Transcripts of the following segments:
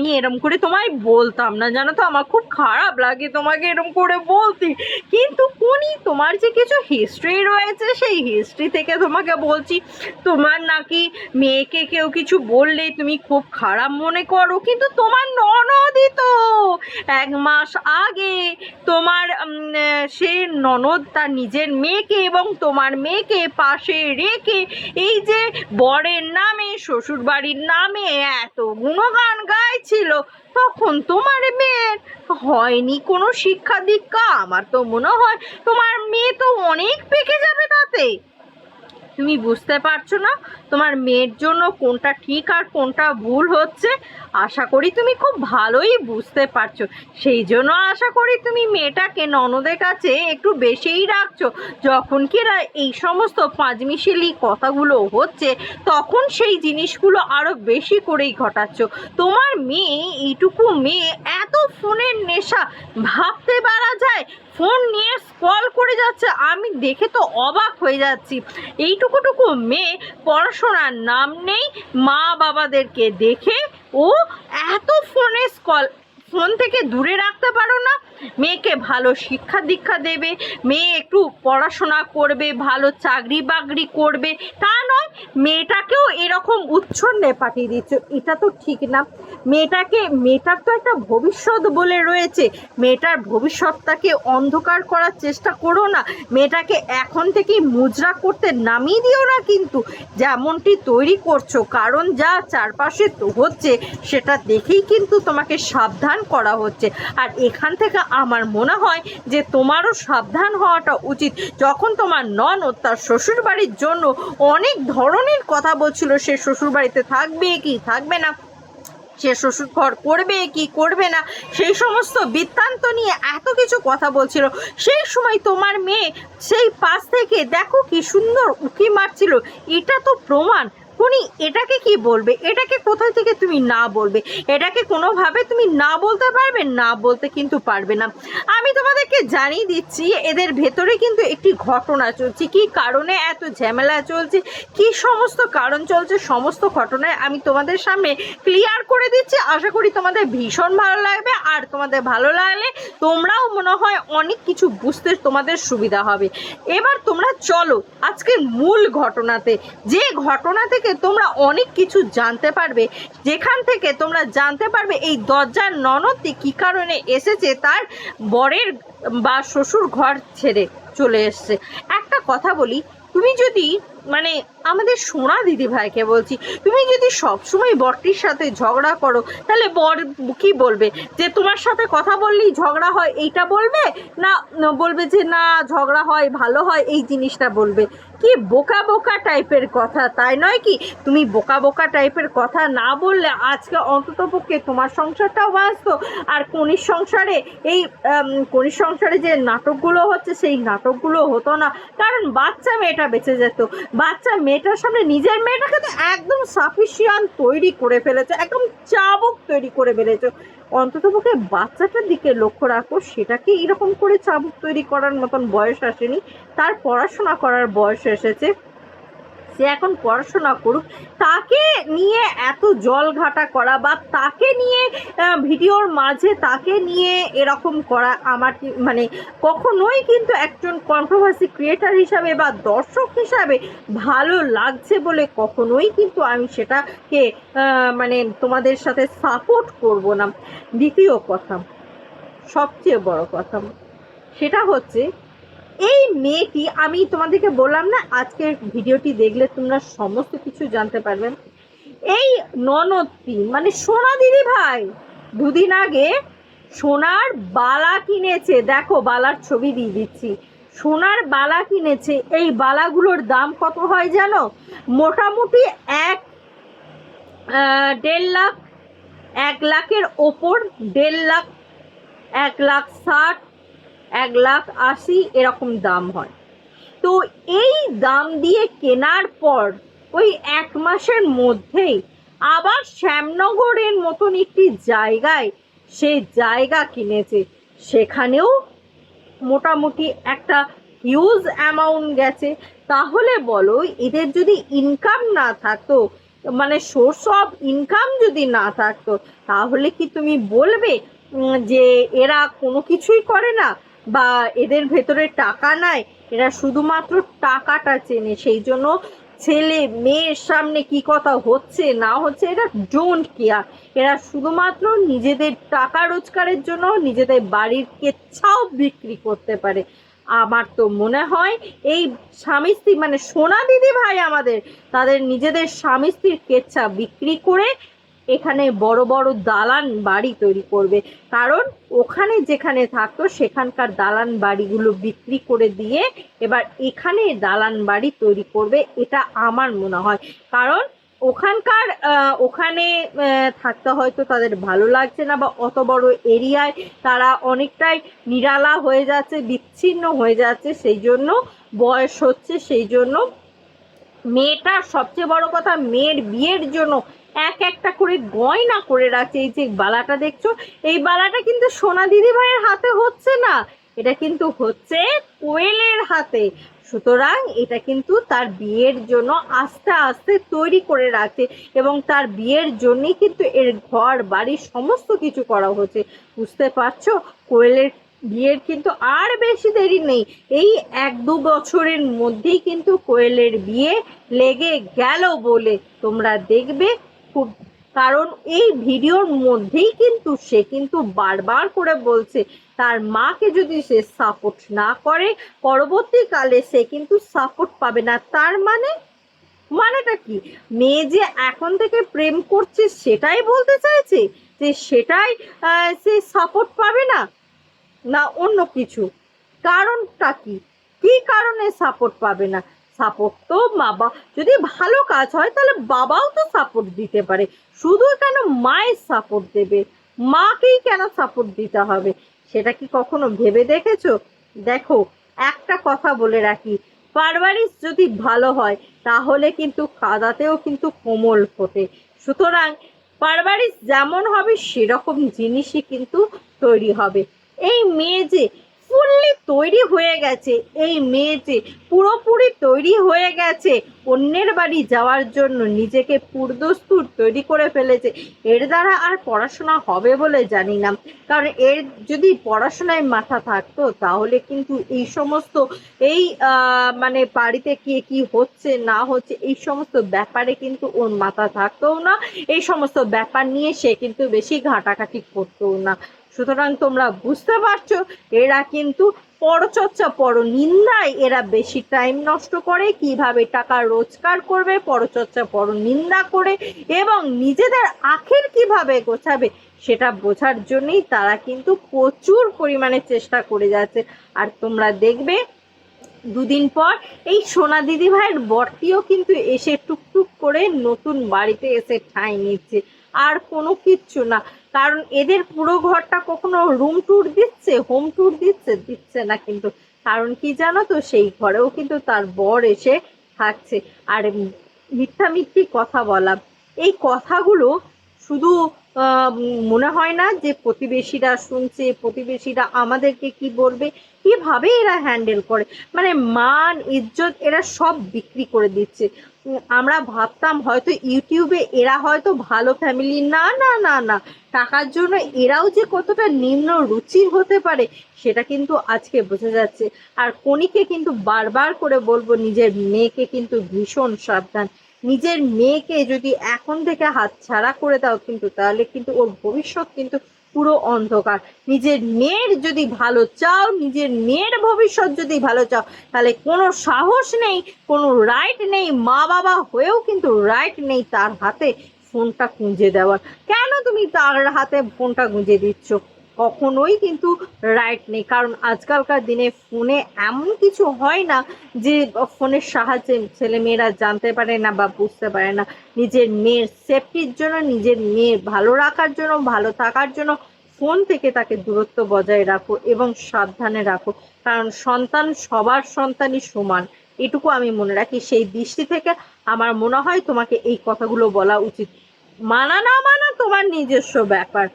আমি এরম করে তোমায় বলতাম না, জানো তো? আমার খুব খারাপ লাগে তোমাকে এরম করে বলতে। কিন্তু কোনি, তোমার যে কিছু হিস্ট্রি রয়েছে, সেই হিস্ট্রি থেকে তোমাকে বলছি, তোমার নাকি মেয়েকে কেউ কিছু বললে তুমি খুব খারাপ মনে করো, কিন্তু তোমার ননদই তো। এক মাস আগে তোমার সে ননদ তার নিজের মেয়েকে এবং তোমার মেয়েকে পাশে রেখে এই যে বরের নামে শ্বশুর বাড়ির নামে এত গুণগান গাইছিল তখন তোমার মেয়ের হয়নি কোনো শিক্ষা দীক্ষা। আমার তো মনে হয় তোমার মেয়ে তো অনেক পেকে যাবে তাতে। তুমি বুঝতে পারছ না তোমার মেয়ের জন্য কোনটা ঠিক আর কোনটা ভুল হচ্ছে? আশা করি তুমি খুব ভালোই বুঝতে পারছ। সেই জন্য আশা করি তুমি মেয়েটাকে ননদের কাছে একটু বেশিই রাখছো। যখন কিনা এই সমস্ত পাঁচমিশেলি কথাগুলো হচ্ছে, তখন সেই জিনিসগুলো আরও বেশি করেই ঘটাচ্ছ। তোমার মেয়ে, এইটুকু মেয়ে এত ফোনের নেশা। ভাবতে পারা যায়, ফোন নিয়ে স্কল করে যাচ্ছে। আমি দেখে তো অবাক হয়ে যাচ্ছি। এইটুকুটুকু মেয়ে পড়াশোনার নাম নেই মা বাবাদেরকে দেখে ও এত ফোনে স্কল ফোন থেকে দূরে রাখতে পারো না। মেয়েকে ভালো শিক্ষা দীক্ষা দেবে, মেয়ে একটু পড়াশোনা করবে, ভালো চাকরি বাকরি করবে। তা নয়, মেয়েটাকেও এরকম উচ্ছন্নে পাঠিয়ে দিচ্ছ এটা তো ঠিক না। মেয়েটাকে, মেয়েটার তো একটা ভবিষ্যৎ বলে রয়েছে। মেয়েটার ভবিষ্যৎটাকে অন্ধকার করার চেষ্টা করো না। মেয়েটাকে এখন থেকেই মুজরা করতে নামিয়ে দিও না কিন্তু। যেমনটি তৈরি করছ, কারণ যা চারপাশে হচ্ছে, সেটা দেখেই কিন্তু তোমাকে সাবধান করা হচ্ছে। আর এখান থেকে আমার মনে হয় যে তোমারও সাবধান হওয়াটা উচিত। যখন তোমার ননদ তার শ্বশুরবাড়ির জন্য অনেক ধরনের কথা বলছিল, সে শ্বশুরবাড়িতে থাকবে কি থাকবে না? সে শ্বশুর ঘর করবে কি করবে না? সেই সমস্ত বৃত্তান্ত নিয়ে এত কিছু কথা বলছিল। সেই সময় তোমার মেয়ে সেই পাশ থেকে দেখো কি সুন্দর উঁকি মারছিল। এটা তো প্রমাণ। উনি এটাকে কি বলবে? এটাকে কোথায় থেকে তুমি না বলবে? এটাকে কোনোভাবে তুমি না বলতে পারবে, না বলতে কিন্তু পারবে না। আমি তোমাদেরকে জানিয়ে দিচ্ছি, এদের ভেতরে কিন্তু একটি ঘটনা চলছে। কি কারণে এত ঝামেলা চলছে? কি সমস্ত কারণ চলছে? সমস্ত ঘটনায় আমি তোমাদের সামনে ক্লিয়ার করে দিচ্ছি। আশা করি তোমাদের ভীষণ ভালো লাগবে। আর তোমাদের ভালো লাগলে তোমরাও মনে হয় অনেক কিছু বুঝতে তোমাদের সুবিধা হবে। এবার তোমরা চলো আজকের মূল ঘটনাতে। যে ঘটনা থেকে তোমরা অনেক কিছু জানতে পারবে। যেখান থেকে তোমরা জানতে পারবে এই দরজার ননদটি কী কারণে এসেছে, তার বরের বা শ্বশুর ঘর ছেড়ে চলে এসছে। একটা কথা বলি, তুমি যদি মানে আমাদের সোনা দিদি ভাইকে বলছি, তুমি যদি সবসময় বরটির সাথে ঝগড়া করো, তাহলে বর কি বলবে? যে তোমার সাথে কথা বললেই ঝগড়া হয়, এইটা বলবে? না বলবে যে না, ঝগড়া হয়, ভালো হয়, এই জিনিসটা বলবে। কি বোকা বোকা টাইপের কথা, তাই নয় কি? তুমি বোকা বোকা টাইপের কথা না বললে আজকে অন্ততপক্ষে তোমার সংসারটাও বাঁচতো। আর কনির সংসারে এই কনির সংসারে যে নাটকগুলো হচ্ছে, সেই নাটকগুলো হতো না। কারণ বাচ্চা মেয়েটা বেঁচে যেত। বাচ্চা মেয়েটার সামনে নিজের মেয়েটাকে তো একদম সাফিসিয়ান তৈরি করে ফেলেছে, একদম চাবুক তৈরি করে ফেলেছে। অন্ততপক্ষে বাচ্চাটার দিকে লক্ষ্য রাখো, সেটাকে এরকম করে চাবুক তৈরি করার মতন বয়স আসেনি, তার পড়াশোনা করার বয়স এসেছে। সে এখন পড়াশোনা করুক, তাকে নিয়ে এত জল ঘাটা করা বা তাকে নিয়ে ভিডিওর মাঝে তাকে নিয়ে এরকম করা আমার মানে কখনোই কিন্তু একজন কন্ট্রোভার্সি ক্রিয়েটার হিসাবে বা দর্শক হিসাবে ভালো লাগছে বলে কখনোই কিন্তু আমি সেটাকে মানে তোমাদের সাথে সাপোর্ট করব না। দ্বিতীয় কথা, সবচেয়ে বড় কথা, সেটা হচ্ছে এই মেয়েটি, আমি তোমাদেরকে বললাম না, আজকের ভিডিওটি দেখলে তোমরা সমস্ত কিছু জানতে পারবেন এই ননদটি মানে সোনা দিদি ভাই, দুদিন আগে সোনার বালা কিনেছে। দেখো, বালার ছবি দিয়ে দিচ্ছি। সোনার বালা কিনেছে। এই বালাগুলোর দাম কত হয় জানো? মোটামুটি এক দেড় লাখ, এক লাখের ওপর দেড় লাখ, এক লাখ ষাট এক লাখ আশি এরকম দাম হয়। তো এই দাম দিয়ে কেনার পর ওই এক মাসের মধ্যেই আবার শ্যামনগরের মতন একটি জায়গায় সে জায়গা কিনেছে। সেখানেও মোটামুটি একটা হিউজ অ্যামাউন্ট গেছে। তাহলে বলো, এদের যদি ইনকাম না থাকতো মানে সোর্স অফ ইনকাম যদি না থাকতো, তাহলে কি তুমি বলবে যে এরা কোনো কিছুই করে না? বা এদের ভেতরে টাকা নাই, এরা শুধুমাত্র টাকাটা চেনে। সেই জন্য ছেলে মেয়ের সামনে কি কথা হচ্ছে, না হচ্ছে, এরা ডোন্ট কেয়ার এরা শুধুমাত্র নিজেদের টাকা রোজগারের জন্য নিজেদের বাড়ির কেচ্ছাও বিক্রি করতে পারে। আমার তো মনে হয় এই স্বামী স্ত্রী মানে সোনা দিদি ভাই আমাদের, তাদের নিজেদের স্বামী স্ত্রীর কেচ্ছা বিক্রি করে এখানে বড় বড় দালান বাড়ি তৈরি করবে। কারণ ওখানে যেখানে থাকতো সেখানকার দালান বাড়িগুলো বিক্রি করে দিয়ে এবার এখানে দালান বাড়ি তৈরি করবে, এটা আমার মনে হয়। কারণ ওখানকার ওখানে থাকতে হয়তো তাদের ভালো লাগছে না বা অত বড় এরিয়ায় তারা অনেকটাই নিরালা হয়ে যাচ্ছে, বিচ্ছিন্ন হয়ে যাচ্ছে, সেই জন্য বয়স হচ্ছে, সেই জন্য মেয়েটার সবচেয়ে বড় কথা মেয়ের বিয়ের জন্য এক একটা করে গয়না করে রাখছে। এই যে বালাটা দেখছ, এই বালাটা কিন্তু সোনা দিদি ভাইয়ের হাতে হচ্ছে না। এটা কিন্তু হচ্ছে কোয়েলের হাতে। সুতরাং এটা কিন্তু তার বিয়ের জন্য আস্তে আস্তে তৈরি করে রাখছে এবং তার বিয়ের জন্যই কিন্তু এর ঘর, বাড়ি সমস্ত কিছু করা হচ্ছে। বুঝতে পারছ? কোয়েলের বিয়ের কিন্তু আর বেশি দেরি নেই। এই এক দু বছরের মধ্যেই কিন্তু কোয়েলের বিয়ে লেগে গেল বলে তোমরা দেখবে। খুব, কারণ এই ভিডিওর মধ্যেই কিন্তু সে কিন্তু বারবার করে বলছে, তার মাকে যদি সে সাপোর্ট না করে, পরবর্তীকালে সে কিন্তু সাপোর্ট পাবে না। তার মানে মানেটা কি? মেয়ে যে এখন থেকে প্রেম করছে, সেটাই বলতে চাইছে যে সেটাই সে সাপোর্ট পাবে না না অন্য কিছু। কারণটা কি? কি কারণে সাপোর্ট পাবে না? সাপোর্ট তো বাবা। যদি ভালো কাজ হয়, তাহলে বাবাও তো সাপোর্ট দিতে পারে। শুধু কেন মায়ের সাপোর্ট দেবে? মাকেই কেন সাপোর্ট দিতে হবে? সেটা কি কখনো ভেবে দেখেছ? দেখো, একটা কথা বলে রাখি। পারবারিশ যদি ভালো হয়, তাহলে কিন্তু কাদাতেও কিন্তু কোমল ফোটে। সুতরাং পারবারিশ যেমন হবে, সেরকম জিনিসই কিন্তু তৈরি হবে। এই মেয়ে যে ফুললি তৈরি হয়ে গেছে। এই মেয়ে যে পুরোপুরি তৈরি হয়ে গেছে। অন্যের বাড়ি যাওয়ার জন্য নিজেকে পুরদস্তুর তৈরি করে ফেলেছে। এর দ্বারা আর পড়াশোনা হবে বলে জানি না। কারণ এর যদি পড়াশোনায় মাথা থাকতো, তাহলে কিন্তু এই সমস্ত এই মানে বাড়িতে কি কি হচ্ছে, না হচ্ছে, এই সমস্ত ব্যাপারে কিন্তু ওর মাথা থাকতোও না। এই সমস্ত ব্যাপার নিয়ে সে কিন্তু বেশি ঘাটাঘাটি করতোও না। সুতরাং তোমরা বুঝতে পারছ, এরা কিন্তু পরচর্চা পর নিন্দায় এরা বেশি টাইম নষ্ট করে, কীভাবে টাকা রোজগার করবে, পরচর্চা পর নিন্দা করে এবং নিজেদের আখের কীভাবে গোছাবে সেটা বোঝার জন্যই তারা কিন্তু প্রচুর পরিমাণে চেষ্টা করে যাচ্ছে। আর তোমরা দেখবে দুদিন পর এই সোনা দিদি ভাইয়ের বরটিও কিন্তু এসে টুকটুক করে নতুন বাড়িতে এসে ঠাঁই নিচ্ছে। আর কোনো কিচ্ছু না, কারণ এদের পুরো ঘরটা কখনো রুম ট্যুর দিচ্ছে হোম ট্যুর দিচ্ছে দিচ্ছে না কিন্তু। কারণ কি জানো তো, সেই ঘরেও কিন্তু তার বর এসে থাকছে। আর মিথ্যা মিথ্যি কথা বলা, এই কথাগুলো শুধু মনে হয় না যে প্রতিবেশীরা শুনছে, প্রতিবেশীরা আমাদেরকে কি বলবে, কীভাবে এরা হ্যান্ডেল করে? মানে মান, ইজ্জত এরা সব বিক্রি করে দিচ্ছে। আমরা ভাবতাম হয়তো ইউটিউবে এরা হয়তো ভালো ফ্যামিলি না না না না। টাকার জন্য এরাও যে কতটা নিম্ন রুচির হতে পারে, সেটা কিন্তু আজকে বোঝা যাচ্ছে। আর কণিকে কিন্তু বারবার করে বলব, নিজের মেয়েকে কিন্তু ভীষণ সাবধান। নিজের মেয়েকে যদি এখন থেকে হাত ছাড়া করে দাও কিন্তু, তাহলে কিন্তু ওর ভবিষ্যৎ কিন্তু পুরো অন্ধকার। নিজের মেয়ের যদি ভালো চাও, নিজের মেয়ের ভবিষ্যৎ যদি ভালো চাও, তাহলে কোনো সাহস নেই, কোনো রাইট নেই মা বাবা হয়েও কিন্তু রাইট নেই তার হাতে ফোনটা গুঁজে দেওয়ার। কেন তুমি তার হাতে ফোনটা গুঁজে দিচ্ছ? কখনোই কিন্তু রাইট নেই। কারণ আজকালকার দিনে ফোনে এমন কিছু হয় না যে ফোনের সাহায্যে ছেলেমেয়েরা জানতে পারে না বা বুঝতে পারে না। নিজের মেয়ের সেফটির জন্য, নিজের মেয়ের ভালো রাখার জন্য, ভালো থাকার জন্য ফোন থেকে তাকে দূরত্ব বজায় রাখো এবং সাবধানে রাখো। কারণ সন্তান সবার সন্তানই সমান। এটুকু আমি মনে রাখি। সেই দৃষ্টি থেকে আমার মনে হয় তোমাকে এই কথাগুলো বলা উচিত। মানা না মানা তোমার নিজস্ব ব্যাপার।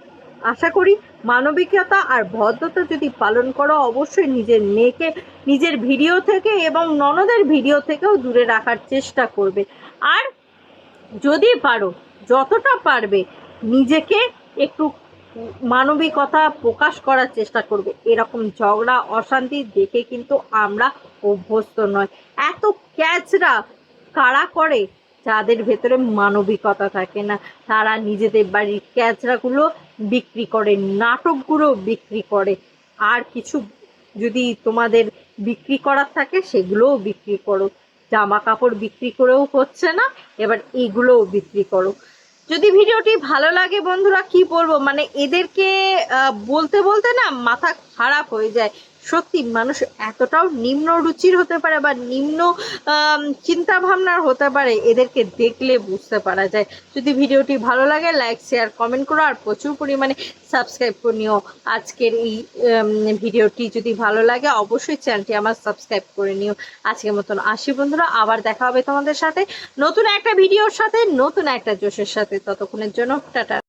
আশা করি মানবিকতা আর ভদ্রতা যদি পালন করো, অবশ্যই নিজের মেয়েকে, নিজের ভিডিও থেকে এবং ননদের ভিডিও থেকেও দূরে রাখার চেষ্টা করবে। আর যদি পারো, যতটা পারবে, নিজেকে একটু মানবিকতা প্রকাশ করার চেষ্টা করবে। এরকম ঝগড়া, অশান্তি দেখে কিন্তু আমরা অভ্যস্ত নয় এত ক্যাচরা কারা করে? যাদের ভেতরে মানবিকতা থাকে না, তারা নিজেদের বাড়ির ক্যাচরাগুলো বিক্রি করে, নাটকগুলো বিক্রি করে। আর কিছু যদি তোমাদের বিক্রি করার থাকে, সেগুলোও বিক্রি করো। জামা কাপড় বিক্রি করেও হচ্ছে না, এবার এগুলোও বিক্রি করো। যদি ভিডিওটি ভালো লাগে বন্ধুরা, কি বলব? মানে এদেরকে বলতে বলতে না, মাথা খারাপ হয়ে যায়। সত্যি মানুষ এতটাও নিম্ন রুচির হতে পারে বা নিম্ন চিন্তা ভাবনার হতে পারে, এদেরকে দেখলে বুঝতে পারা যায়। যদি ভিডিওটি ভালো লাগে লাইক শেয়ার কমেন্ট করো আর প্রচুর পরিমাণে সাবস্ক্রাইব করে নিও। আজকের এই ভিডিওটি যদি ভালো লাগে, অবশ্যই চ্যানেলটি আমার সাবস্ক্রাইব করে নিও। আজকের মতন আসি বন্ধুরা, আবার দেখা হবে তোমাদের সাথে নতুন একটা ভিডিওর সাথে, নতুন একটা জোশের সাথে। ততক্ষণের জন্য টাটা।